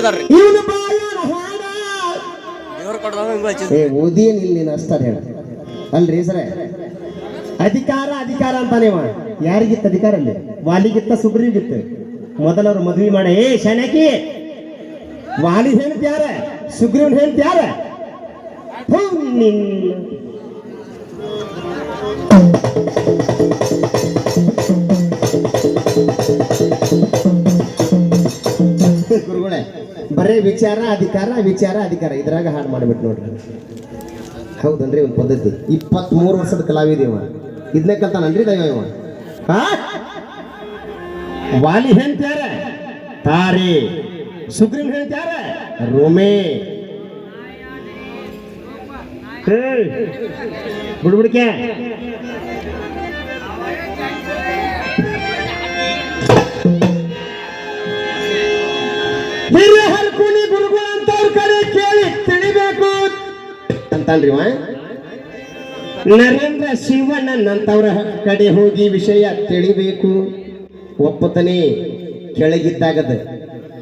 ಇದಾರ್ರಿ ಇವನು ಬಾಯಾನ ಹಾಡ ದೇವ್ರ ಕೊಡ್ದವ ಹಿಂಗ ಹಚ್ಚಿದ್ ಏ ಓದಿಯನ್ ಇಲ್ಲಿ ನೀನು ಅಷ್ಟೇ ಹೇಳ. ಅಲ್ರಿ ಸರ? ಅಧಿಕಾರ ಅಧಿಕಾರ ಅಂತಾನೆ ಇವ. ಯಾರಿಗಿತ್ತ ಅಧಿಕಾರ ಅಲ್ಲಿ? ವಾಲಿಗಿತ್ತ ಸುಗ್ರೀವ್ಗಿತ್ತು. ಮೊದಲವ್ರು ಮದ್ವಿ ಮಾಡ. ಏ ಶನಕಿ! ವಾಲಿ ಹೇಳ್ತಿ ಯಾರ? ಸುಗ್ರೀವನ್ ಹೇಳ್ತಿ ಯಾರ? ನಿನ್ನ. ಬರೇ ವಿಚಾರ, ಅಧಿಕಾರ ವಿಚಾರ, ಅಧಿಕಾರ. ಇದ್ರಾಗ ಹಾಡು ಮಾಡ್ಬಿಟ್ಟು ನೋಡ್ರಿ. ಹೌದನ್ರಿ, ಒಂದು ಪದ್ಧತಿ. ಇಪ್ಪತ್ತ್ ಮೂರು ವರ್ಷದ ಕಲಾವಿದ ಇವ. ಇದನ್ನೇ ಕಲ್ತಾನನ್ರಿ ದೈವ? ವಾಲಿ ಹೇಳ್ತಾರೆ ತಾರೆ. ಸುಗ್ರೀಮ್ ಹೇಳ್ತಾರೆ ರೋಮೆ. ಬುಡ್ಬುಡ್ಕೆ. ಹರ್ಕುನಿ ಗುರುಗಳು ಅಂತವ್ರ ಕಡೆ ಕೇಳಿ ತಿಳಿಬೇಕು. ಅಂತಲ್ರಿ ನರೇಂದ್ರ ಶಿವಣ್ಣನಂತವ್ರ ಕಡೆ ಹೋಗಿ ವಿಷಯ ತಿಳಿಬೇಕು. ಒಪ್ಪತನೇ ಕೆಳಗಿದ್ದಾಗದ.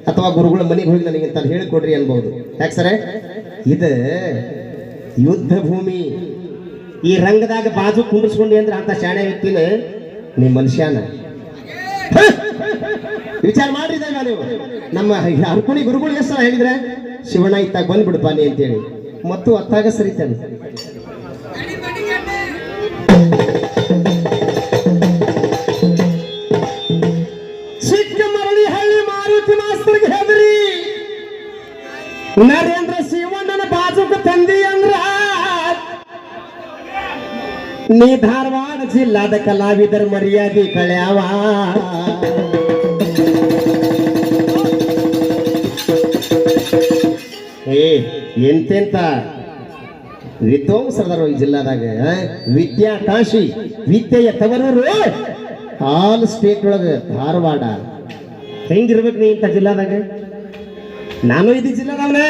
ಅಥವಾ ಗುರುಗಳ ಮನೆಗೆ ಹೋಗಿ ನನಗೆ ಅಂತ ಹೇಳಿಕೊಡ್ರಿ ಅನ್ಬಹುದು ಯಾಕೆ ಸರ? ಇದು ಯುದ್ಧ ಭೂಮಿ. ಈ ರಂಗದಾಗ ಬಾಜು ಕುಂಡಿಸ್ಕೊಂಡಿ ಅಂದ್ರೆ ಅಂತ ಶಾಣೆ ವ್ಯಕ್ತಿನ ನೀ ಮನುಷ್ಯನ! ವಿಚಾರ ಮಾಡಿದಾಗ ನೀವು. ನಮ್ಮ ಅರ್ಕುಣಿ ಗುರುಗಳು ಎಷ್ಟು ಹೇಳಿದ್ರೆ ಶಿವಣ್ಣ ಇತ್ತಾಗ ಬಂದ್ಬಿಡಪ್ಪ ನೀ ಅಂತೇಳಿ. ಮತ್ತು ಅತ್ತಾಗ ಸರಿತಾನೆ. ಸಿಕ್ಕ ಮರಳಿ ಹಳ್ಳಿ ಮಾರುತಿ ಮಾಸ್ತರ್ಗೆ ಹೆದರಿ. ನರೇಂದ್ರ ಶಿವಣ್ಣನ ಬಾಜುಕ ತಂದಿ ಅಂದ್ರ ನೀ ಧಾರವಾಡ ಜಿಲ್ಲಾದ ಕಲಾವಿದರ ಮರ್ಯಾದೆ ಕಳ್ಯಾವ. ಏ, ಎಂತೆಂತ? ವಿದ್ವಾಂಸರದಾರ ಈ ಜಿಲ್ಲಾದಾಗ ವಿದ್ಯಾಕಾಶಿ ವಿದ್ಯಾ ಕಾಶಿ ವಿದ್ಯೆಯ ತವರರು ಆಲ್ ಸ್ಟೇಟ್ ಒಳಗ ಧಾರವಾಡ. ಹೆಂಗಿರ್ಬೇಕು ನೀ ಇಂಥ ಜಿಲ್ಲಾದಾಗ? ನಾನು ಇದು ಜಿಲ್ಲಾದವನೇ.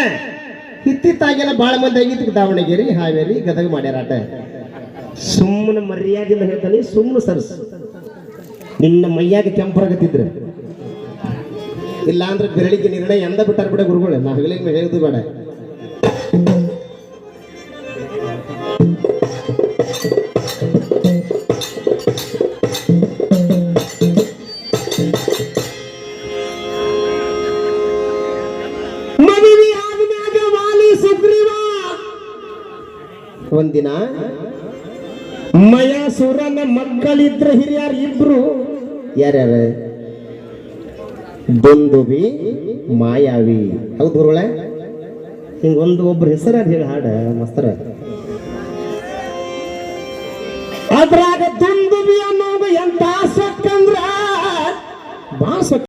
ಇತ್ತಿತ್ತಾಗೆಲ್ಲ ಭಾಳ ಮಂದಿ ಆಗಿತ್ತು. ದಾವಣಗೆರೆ, ಹಾವೇರಿ, ಗದಗ ಮಾಡ್ಯಾರಾಟ ಸುಮ್ಮನೆ ಮರ್ಯಾದೆಯಿಂದ ಹೇಳ್ತಾನೆ, ಸುಮ್ಮನೆ ಸರ್ಸ್. ನಿನ್ನ ಮೈಯಾಗ ಕೆಂಪರಾಗತ್ತಿದ್ರೆ ಇಲ್ಲ ಅಂದ್ರೆ ಬೆರಳಿಗೆ ನಿರ್ಣಯ ಎಂದ ಬಿಟ್ಟಾರ ಬಿಡ ಗುರುಗಳು, ನಾ ಹಗಲಿಗೆ ಹೇಳುದು ಬೇಡ. ಮದುವೆ ಮಯಾಸುರನ ಮಕ್ಕಳಿದ್ರ ಹಿರಿಯರ್ ಇಬ್ರು. ಯಾರ್ಯಾರ? ದುಂದುಬಿ, ಮಾಯಾವಿ. ಹೌದು ಗುರುಳೆ ಹಿಂಗ ಒಂದು ಒಬ್ರು ಹೆಸರ ಹೇಳಿ ಹಾಡ ಮಸ್ತರ. ಅದ್ರಾಗ ದುಂದುಬಿ ಅನ್ನೋ